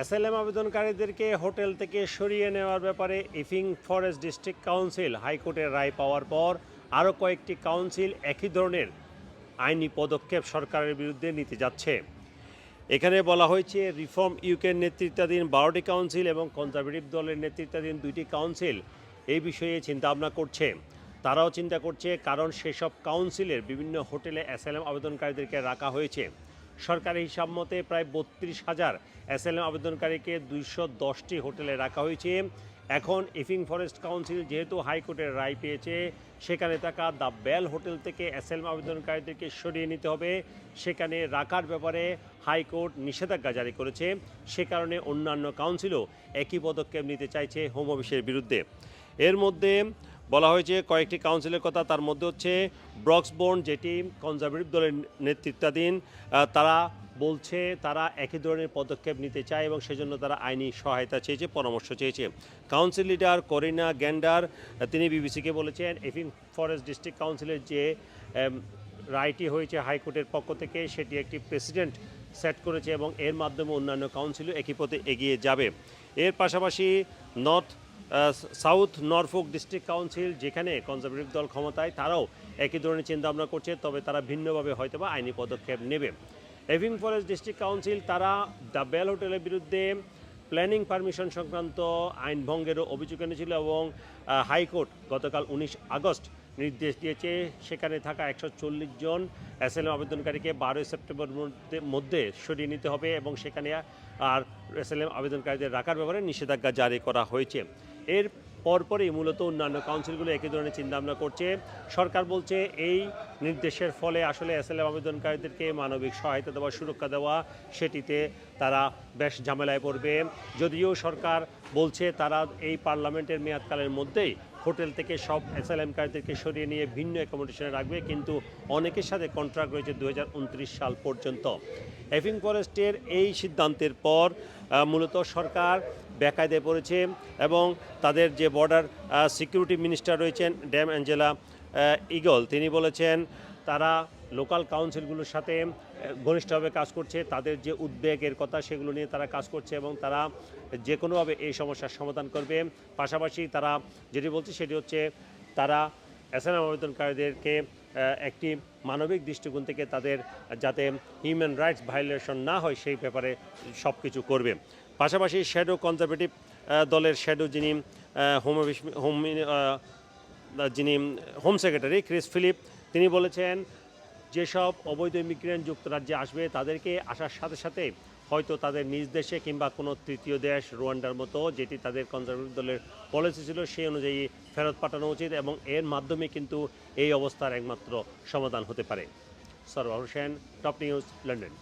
SLM আবেদনকারীদেরকে hotel থেকে সরিয়ে নেওয়ার ব্যাপারে ইফিং ফরেস্ট ডিস্ট্রিক্ট কাউন্সিল হাইকোর্টের রায় পাওয়ার পর আরও কয়েকটি কাউন্সিল একই ধরনের আইনি পদক্ষেপ সরকারের বিরুদ্ধে নিতে যাচ্ছে। এখানে বলা হয়েছে, রিফর্ম ইউকের নেতৃত্বাধীন বারোটি কাউন্সিল এবং কনজারভেটিভ দলের নেতৃত্বাধীন দুইটি কাউন্সিল এই বিষয়ে চিন্তাভাবনা করছে। তারাও চিন্তা করছে, কারণ সেসব কাউন্সিলের বিভিন্ন হোটেলে অ্যাসাইলাম আবেদনকারীদেরকে রাখা হয়েছে। সরকারি হিসাব মতে প্রায় বত্রিশ হাজার অ্যাসাইলাম আবেদনকারীকে দুইশো দশটি হোটেলে রাখা হয়েছে। এখন ইফিং ফরেস্ট কাউন্সিল যেহেতু হাইকোর্টের রায় পেয়েছে, সেখানে থাকা দ্য বেল হোটেল থেকে অ্যাসেলম আবেদনকারীদেরকে সরিয়ে নিতে হবে। সেখানে রাখার ব্যাপারে হাইকোর্ট নিষেধাজ্ঞা জারি করেছে। সে কারণে অন্যান্য কাউন্সিলও একই পদক্ষেপ নিতে চাইছে হোম অফিসের বিরুদ্ধে। এর মধ্যে বলা হয়েছে কয়েকটি কাউন্সিলের কথা, তার মধ্যে হচ্ছে ব্রক্সবোর্ন যেটি কনজারভেটিভ দলের নেতৃত্বাধীন তারা বলছে তারা একই ধরনের পদক্ষেপ নিতে চায় এবং সেজন্য তারা আইনি সহায়তা চেয়েছে, পরামর্শ চেয়েছে। কাউন্সিল লিডার করিনা গ্যান্ডার তিনি বিবিসিকে বলেছেন এফিং ফরেস্ট ডিস্ট্রিক্ট কাউন্সিলের যে রায়টি হয়েছে হাইকোর্টের পক্ষ থেকে, সেটি একটি প্রেসিডেন্ট সেট করেছে এবং এর মাধ্যমে অন্যান্য কাউন্সিলও একই পথে এগিয়ে যাবে। এর পাশাপাশি North South Norfolk District Council, যেখানে কনজারভেটিভ দল ক্ষমতায়, তারাও একই ধরনের চিন্তাভাবনা করছে, তবে তারা ভিন্নভাবে হয়তো বা আইনি পদক্ষেপ নেবে। এভিং ফরেস্ট ডিস্ট্রিক্ট কাউন্সিল, তারা দ্য বেল হোটেলের বিরুদ্ধে প্ল্যানিং পারমিশন সংক্রান্ত আইন ভঙ্গেরও অভিযোগ এনেছিল এবং হাইকোর্ট গতকাল উনিশ আগস্ট নির্দেশ দিয়েছে, সেখানে থাকা একশো চল্লিশ জন অ্যাসেলম আবেদনকারীকে বারোই সেপ্টেম্বর মধ্যে সরিয়ে নিতে হবে এবং সেখানে আর অ্যাসেলম আবেদনকারীদের রাখার ব্যাপারে নিষেধাজ্ঞা জারি করা হয়েছে। এর পরপরই মূলত অন্যান্য কাউন্সিলগুলো একই ধরনের চিন্তাভাবনা করছে। সরকার বলছে এই নির্দেশের ফলে আসলে এসএলএম আবেদনকারীদেরকে মানবিক সহায়তা দেওয়া, সুরক্ষা দেওয়া, সেটিতে তারা বেশ ঝামেলায় পড়বে। যদিও সরকার বলছে তারা এই পার্লামেন্টের মেয়াদকালের মধ্যেই হোটেল থেকে সব এসএলএমকারীদেরকে সরিয়ে নিয়ে ভিন্ন অ্যাকোমোডেশনে রাখবে, কিন্তু অনেকের সাথে কন্ট্রাক্ট রয়েছে দু হাজার উনত্রিশ সাল পর্যন্ত। এফিং ফরেস্টের এই সিদ্ধান্তের পর মূলত সরকার বেকায়দায় পড়েছে এবং তাদের যে বর্ডার সিকিউরিটি মিনিস্টার রয়েছেন ড্যাম অ্যাঞ্জেলা ইগল। তিনি বলেছেন, তারা লোকাল কাউন্সিলগুলোর সাথে ঘনিষ্ঠভাবে কাজ করছে, তাদের যে উদ্বেগের কথা সেগুলো নিয়ে তারা কাজ করছে এবং তারা যে কোনোভাবে এই সমস্যার সমাধান করবে। পাশাপাশি তারা যেটি বলছে সেটি হচ্ছে, তারা অ্যাসাইন আবেদনকারীদেরকে একটি মানবিক দৃষ্টিকোণ থেকে তাদের যাতে হিউম্যান রাইটস ভায়োলেশন না হয় সেই ব্যাপারে সব কিছু করবে। পাশাপাশি শ্যাডো কনজারভেটিভ দলের শ্যাডো যিনি হোম হোম যিনি হোম সেক্রেটারি ক্রিস ফিলিপ তিনি বলেছেন, যেসব অবৈধ ইমিগ্রেন্ট যুক্তরাজ্যে আসবে, তাদেরকে আসার সাথে সাথে হয়তো তাদের নিজ দেশে কিংবা কোনো তৃতীয় দেশ, রোয়ান্ডার মতো, যেটি তাদের কনজারভেটিভ দলের পলিসি ছিল, সেই অনুযায়ী ফেরত পাঠানো উচিত এবং এর মাধ্যমে কিন্তু এই অবস্থার একমাত্র সমাধান হতে পারে। Sarwar Hossain Top News London